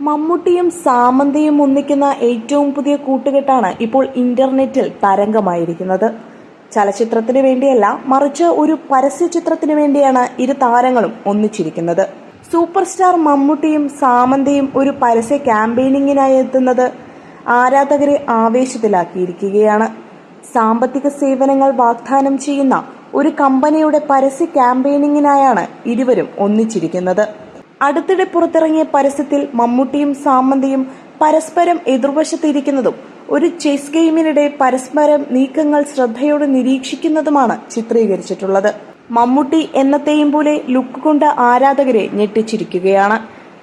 മമ്മൂട്ടിയും സാമന്തയും ഒന്നിക്കുന്ന ഏറ്റവും പുതിയ കൂട്ടുകെട്ടാണ് ഇപ്പോൾ ഇന്റർനെറ്റിൽ തരംഗമായിരിക്കുന്നത്. ചലച്ചിത്രത്തിന് വേണ്ടിയല്ല മറിച്ച് ഒരു പരസ്യ ചിത്രത്തിന് വേണ്ടിയാണ് ഇരു താരങ്ങളും ഒന്നിച്ചിരിക്കുന്നത്. സൂപ്പർ സ്റ്റാർ മമ്മൂട്ടിയും സാമന്തയും ഒരു പരസ്യ ക്യാമ്പയിനിങ്ങിനായി എത്തുന്നത് ആരാധകരെ ആവേശത്തിലാക്കിയിരിക്കുകയാണ്. സാമ്പത്തിക സേവനങ്ങൾ വാഗ്ദാനം ചെയ്യുന്ന ഒരു കമ്പനിയുടെ പരസ്യ ക്യാമ്പയിനിങ്ങിനായാണ് ഇരുവരും ഒന്നിച്ചിരിക്കുന്നത്. അടുത്തിടെ പുറത്തിറങ്ങിയ പരസ്യത്തിൽ മമ്മൂട്ടിയും സാമന്തയും പരസ്പരം എതിർവശത്തിരിക്കുന്നതും ഒരു ചെസ് ഗെയിമിനിടെ പരസ്പരം നീക്കങ്ങൾ ശ്രദ്ധയോടെ നിരീക്ഷിക്കുന്നതുമാണ് ചിത്രീകരിച്ചിട്ടുള്ളത്. മമ്മൂട്ടി എന്നത്തെയും പോലെ ലുക്ക് കൊണ്ട് ആരാധകരെ ഞെട്ടിച്ചിരിക്കുകയാണ്.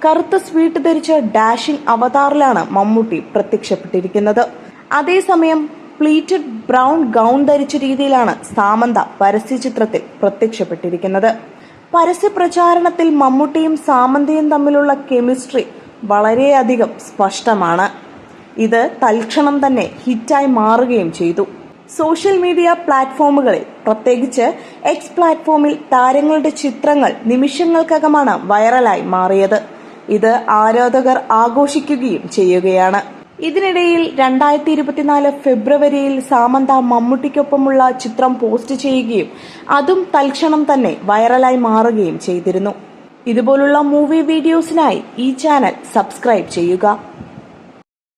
കറുത്ത സ്വീറ്റ് ധരിച്ച ഡാഷിംഗ് അവതാറിലാണ് മമ്മൂട്ടി പ്രത്യക്ഷപ്പെട്ടിരിക്കുന്നത്. അതേസമയം പ്ലീറ്റഡ് ബ്രൗൺ ഗൗൺ ധരിച്ച രീതിയിലാണ് സാമന്ത പരസ്യചിത്രത്തിൽ പ്രത്യക്ഷപ്പെട്ടിരിക്കുന്നത്. പരസ്യ പ്രചാരണത്തിൽ മമ്മൂട്ടിയും സാമന്തയും തമ്മിലുള്ള കെമിസ്ട്രി വളരെയധികം സ്പഷ്ടമാണ്. ഇത് തൽക്ഷണം തന്നെ ഹിറ്റായി മാറുകയും ചെയ്തു. സോഷ്യൽ മീഡിയ പ്ലാറ്റ്ഫോമുകളിൽ പ്രത്യേകിച്ച് എക്സ് പ്ലാറ്റ്ഫോമിൽ താരങ്ങളുടെ ചിത്രങ്ങൾ നിമിഷങ്ങൾക്കകമാണ് വൈറലായി മാറിയത്. ഇത് ആരാധകർ ആഘോഷിക്കുകയും ചെയ്യുകയാണ്. ഇതിനിടയിൽ രണ്ടായിരത്തി ഇരുപത്തിനാല് ഫെബ്രുവരിയിൽ സാമന്ത മമ്മൂട്ടിക്കൊപ്പമുള്ള ചിത്രം പോസ്റ്റ് ചെയ്യുകയും അതും തൽക്ഷണം തന്നെ വൈറലായി മാറുകയും ചെയ്തിരുന്നു. ഇതുപോലുള്ള മൂവി വീഡിയോസിനായി ഈ ചാനൽ സബ്സ്ക്രൈബ് ചെയ്യുക.